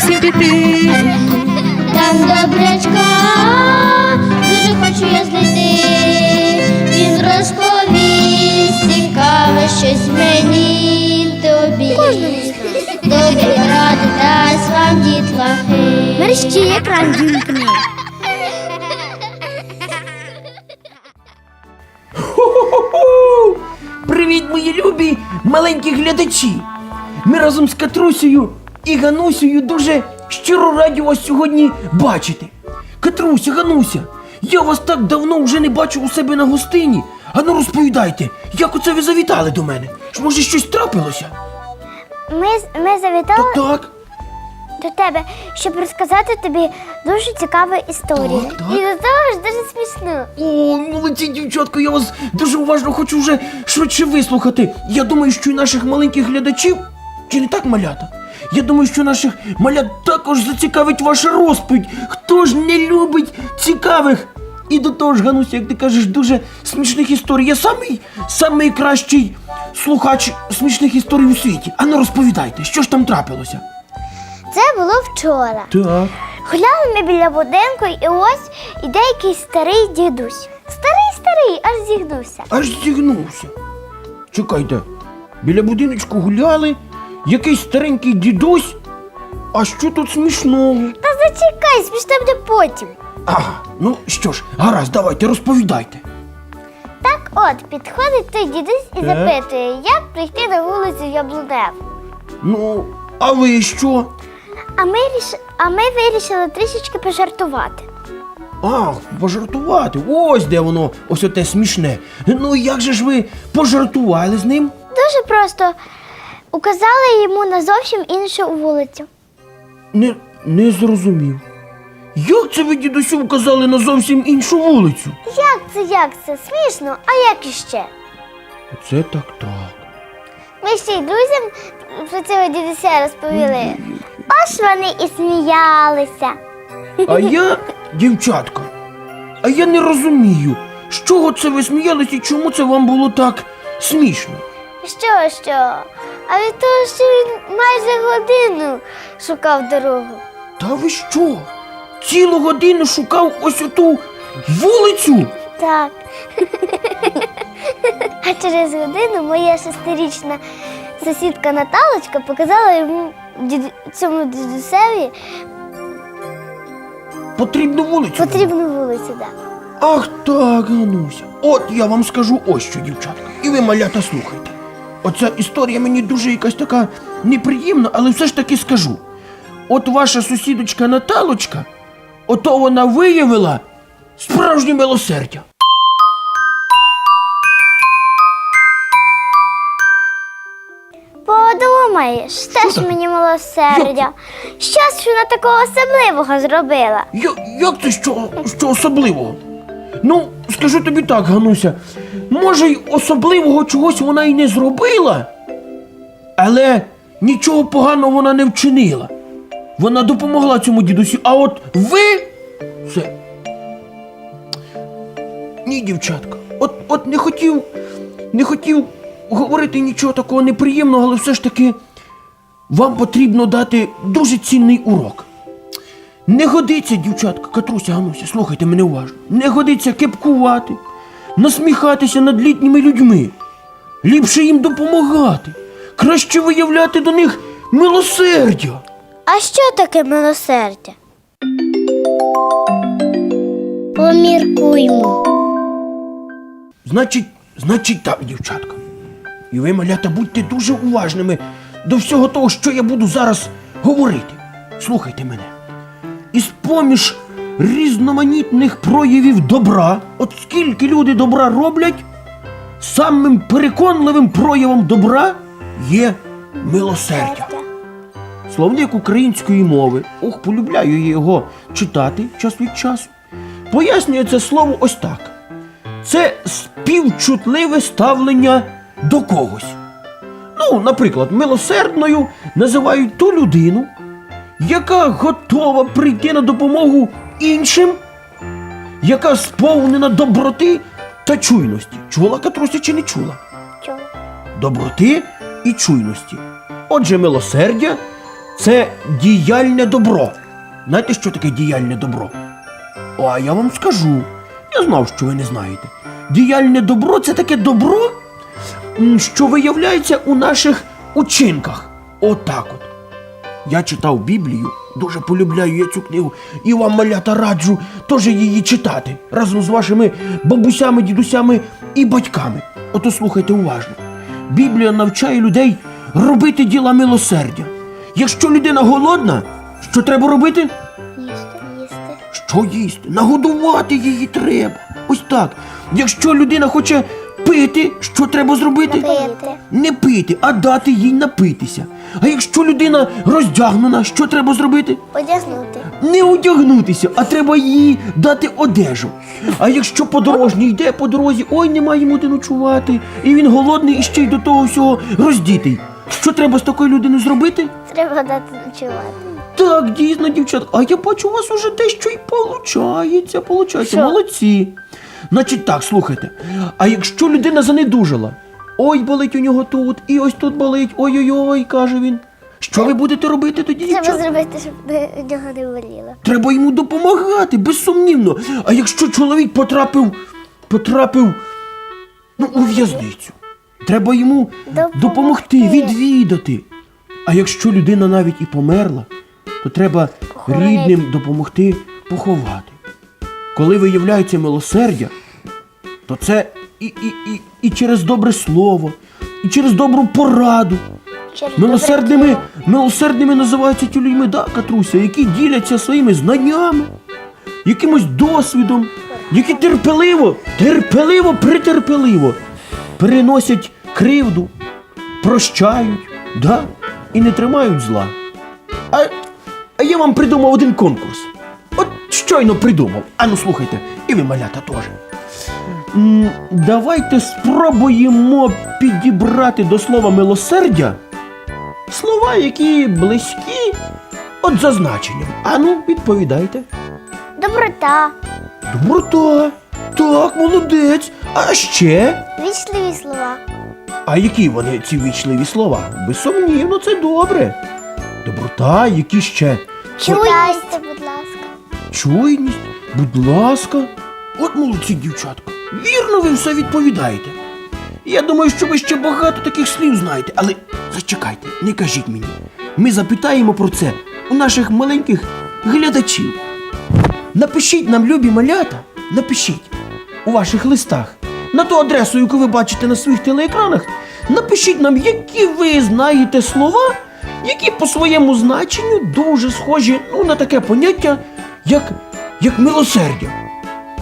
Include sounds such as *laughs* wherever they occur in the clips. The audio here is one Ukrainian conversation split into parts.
всім піти. Там добрячка, дуже хочу я знайти. Він розповість цікаве щось мені тобі. Добрі ради дасть вам дітлахи. Мерщі екран вімкни. Привіт, мої любі маленькі глядачі! Ми разом з Катрусею і Ганусею дуже щиро раді вас сьогодні бачити. Катруся, Гануся, я вас так давно вже не бачив у себе на гостині. Ану розповідайте, як оце ви завітали до мене? Ж може щось трапилося? Ми, ми завітали Так, так. до тебе, щоб розказати тобі дуже цікаву історію. Так, так. І до того ж дуже смішну. О, молодці, дівчатко, я вас дуже уважно хочу вже швидше вислухати. Я думаю, що і наших маленьких глядачів, чи не так малята? Я думаю, що наших малят також зацікавить ваша розповідь. Хто ж не любить цікавих? І до того ж, Гануся, як ти кажеш, дуже смішних історій. Я самий, самий кращий слухач смішних історій у світі. А ну розповідайте, що ж там трапилося? Це було вчора. Так. Гуляли ми біля будинку, і ось іде якийсь старий дідусь. Старий, старий, аж зігнувся. аж зігнувся. Чекайте, біля будиночку гуляли, якийсь старенький дідусь. А що тут смішного? Та зачекай, смішно буде потім. Ага, ну що ж, гаразд, давайте розповідайте. Так от, підходить той дідусь і Так. запитує, як прийти на вулицю Яблунев. Ну, а ви що? А ми, ріш... а ми вирішили трішечки пожартувати. Ах, пожартувати. Ось де воно, ось оте смішне. Ну як же ж ви пожартували з ним? Дуже просто указали йому на зовсім іншу вулицю. Не, не зрозумів. Як це ви дідусю вказали на зовсім іншу вулицю? Як це, як це? Смішно, а як іще? Це так так. Ми ще й друзям про цього дідуся розповіли. Ось вони і сміялися. А *laughs* я, дівчатка, а я не розумію, з чого це ви сміялись і чому це вам було так смішно. Що, що? А від того, що він майже годину шукав дорогу. Та ви що? Цілу годину шукав ось оту вулицю? Так. *laughs* А через годину моя шестирічна сусідка Наталочка показала йому діду- цьому дідусеві Потрібну вулицю. потрібну вулицю. Да. Ах так, Гануся. От я вам скажу ось що, дівчатка. І ви, малята, слухайте. Оця історія мені дуже якась така неприємна, але все ж таки скажу. От ваша сусідочка Наталочка, ото вона виявила справжнє милосердя. Подумаєш, теж таке? мені милосердя. Щось вона такого особливого зробила. Я, як це що, що особливого? Ну, скажу тобі так, Гануся, може, й особливого чогось вона й не зробила, але нічого поганого вона не вчинила. Вона допомогла цьому дідусю, а от ви це. Ні, дівчатка. От, от не хотів, не хотів говорити нічого такого неприємного, але все ж таки вам потрібно дати дуже цінний урок. Не годиться, дівчатка, Катруся, Гануся, слухайте мене уважно. Не годиться кепкувати, насміхатися над літніми людьми. Ліпше їм допомагати, краще виявляти до них милосердя. А що таке милосердя? Поміркуймо. Значить, значить так, дівчатка. І ви, малята, будьте дуже уважними до всього того, що я буду зараз говорити. Слухайте мене. Із поміж різноманітних проявів добра, от скільки люди добра роблять, самим переконливим проявом добра є милосердя. Словник української мови, ох, полюбляю його читати час від часу. Пояснює це слово ось так це співчутливе ставлення до когось. Ну, наприклад, милосердною називають ту людину, яка готова прийти на допомогу іншим, яка сповнена доброти та чуйності. Чула Катруся чи не чула? Чого? Доброти і чуйності. Отже, милосердя це діяльне добро. Знаєте, що таке діяльне добро? О, а я вам скажу. Я знав, що ви не знаєте. Діяльне добро це таке добро, що виявляється у наших учинках. Отак от. Я читав Біблію, дуже полюбляю я цю книгу, і вам малята раджу теж її читати разом з вашими бабусями, дідусями і батьками. Ото слухайте уважно. Біблія навчає людей робити діла милосердя. Якщо людина голодна, що треба робити? Їсти. Їсти. Що їсти? Нагодувати її треба. Ось так. Якщо людина хоче пити, що треба зробити? Пити. Не пити, а дати їй напитися. А якщо людина роздягнена, що треба зробити? Одягнути. Не одягнутися, а треба їй дати одежу. А якщо подорожній йде по дорозі, ой, немає йому де ночувати, і він голодний і ще й до того всього роздітий. Що треба з такою людиною зробити? Треба дати ночувати. Так, дійсно, дівчат. А я бачу, у вас уже дещо й получається, получається. Молодці. Значить так, слухайте. А якщо людина занедужала, ой, болить у нього тут, і ось тут болить, ой-ой-ой, каже він. Що ви будете робити тоді, Треба дівчат? зробити, щоб нього не боліло. Треба йому допомагати, безсумнівно. А якщо чоловік потрапив, потрапив ну, у в'язницю, треба йому Допомогти. допомогти, відвідати. А якщо людина навіть і померла, то треба Похоронити. рідним допомогти поховати. Коли виявляється милосердя, то це і, і, і, і через добре слово, і через добру пораду. Через Милосердними, добре милосердними називаються ті людьми, да, Катруся, які діляться своїми знаннями, якимось досвідом, які терпеливо, терпеливо, претерпеливо переносять кривду, прощають, да, і не тримають зла. А, а я вам придумав один конкурс. От щойно придумав. Ану, слухайте, і ви малята теж. Давайте спробуємо підібрати до слова милосердя слова, які близькі от зазначенням. Ану, відповідайте. Доброта, Доброта. Так, молодець. А ще? вічливі слова, А які вони ці вічливі слова? Безсумнівно, це добре. Доброта, які ще? чуйність, будь ласка. Чуйність, будь ласка. От молодці, дівчатка. Вірно ви все відповідаєте. Я думаю, що ви ще багато таких слів знаєте, але зачекайте, не кажіть мені. Ми запитаємо про це у наших маленьких глядачів. Напишіть нам, любі малята, напишіть у ваших листах на ту адресу, яку ви бачите на своїх телеекранах. Напишіть нам, які ви знаєте слова, які по своєму значенню дуже схожі ну, на таке поняття, як, як милосердя.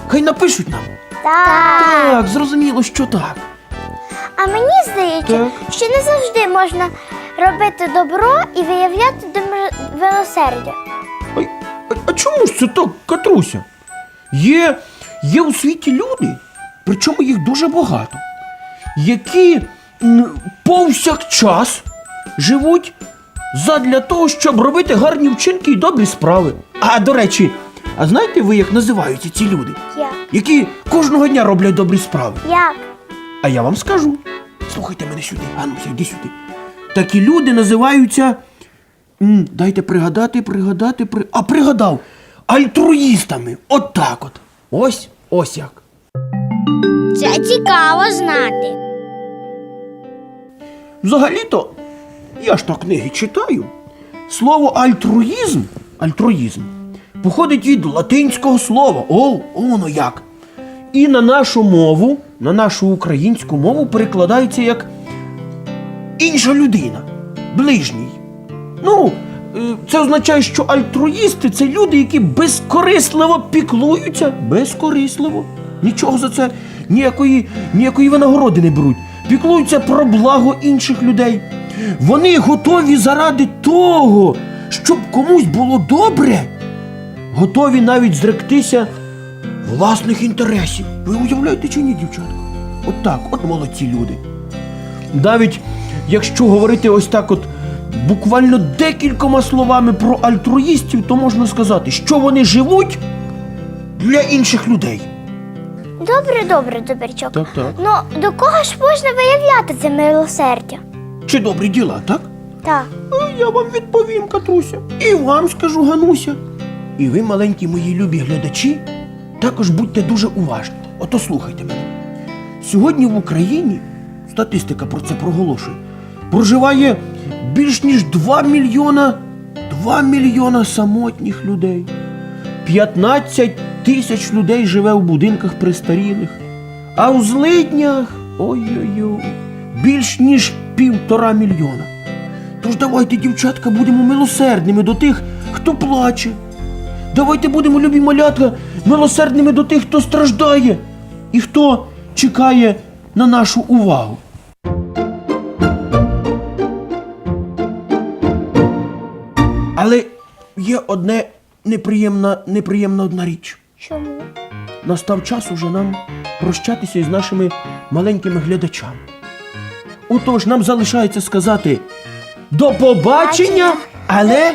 Хай напишуть нам. Так. Так, зрозуміло, що так. А мені здається, Так. що не завжди можна робити добро і виявляти дом- милосердя. А, а, а чому ж це так, Катруся? Є, є у світі люди, причому їх дуже багато, які м, повсякчас живуть задля того, щоб робити гарні вчинки і добрі справи. А до речі, а знаєте ви, як називаються ці люди, Як? які кожного дня роблять добрі справи? Як? А я вам скажу. Слухайте мене сюди, Ануся, йди сюди. Такі люди називаються. м, дайте пригадати, пригадати, при... а пригадав альтруїстами. От так от. Ось, ось як. Це цікаво знати. Взагалі-то, я ж то книги читаю. Слово альтруїзм, альтруїзм походить від латинського слова. О, воно як. І на нашу мову, на нашу українську мову перекладається як інша людина, ближній. Ну, е, це означає, що альтруїсти це люди, які безкорисливо піклуються, безкорисливо. Нічого за це, ніякої, ніякої винагороди не беруть. Піклуються про благо інших людей. Вони готові заради того, щоб комусь було добре, готові навіть зректися власних інтересів. Ви уявляєте чи ні, дівчатка? От так, от молодці люди. Навіть якщо говорити ось так, от буквально декількома словами про альтруїстів, то можна сказати, що вони живуть для інших людей. Добре, добре, добрячок. Так, так. Ну, до кого ж можна виявляти це милосердя? Чи добрі діла, так? Так. А я вам відповім, Катруся. І вам скажу, Гануся. І ви, маленькі мої любі глядачі, також будьте дуже уважні. Ото слухайте мене. Сьогодні в Україні, статистика про це проголошує, проживає більш ніж 2 мільйона 2 мільйона самотніх людей. 15 тисяч людей живе в будинках престарілих. А у злиднях ой-ой-ой, більш ніж півтора мільйона. Тож давайте, дівчатка, будемо милосердними до тих, хто плаче. Давайте будемо, любі малятка, милосердними до тих, хто страждає і хто чекає на нашу увагу. Але є одне неприємна, неприємна одна річ. Чому? Настав час уже нам прощатися із нашими маленькими глядачами. Отож, нам залишається сказати до побачення, але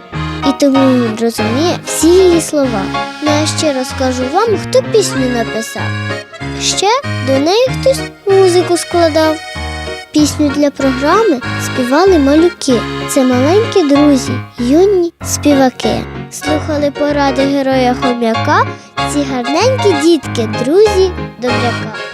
Тому розуміє всі її слова. Ну а ще розкажу вам, хто пісню написав. Ще до неї хтось музику складав. Пісню для програми співали малюки. Це маленькі друзі, юні співаки. Слухали поради героя хом'яка, ці гарненькі дітки, друзі добряка.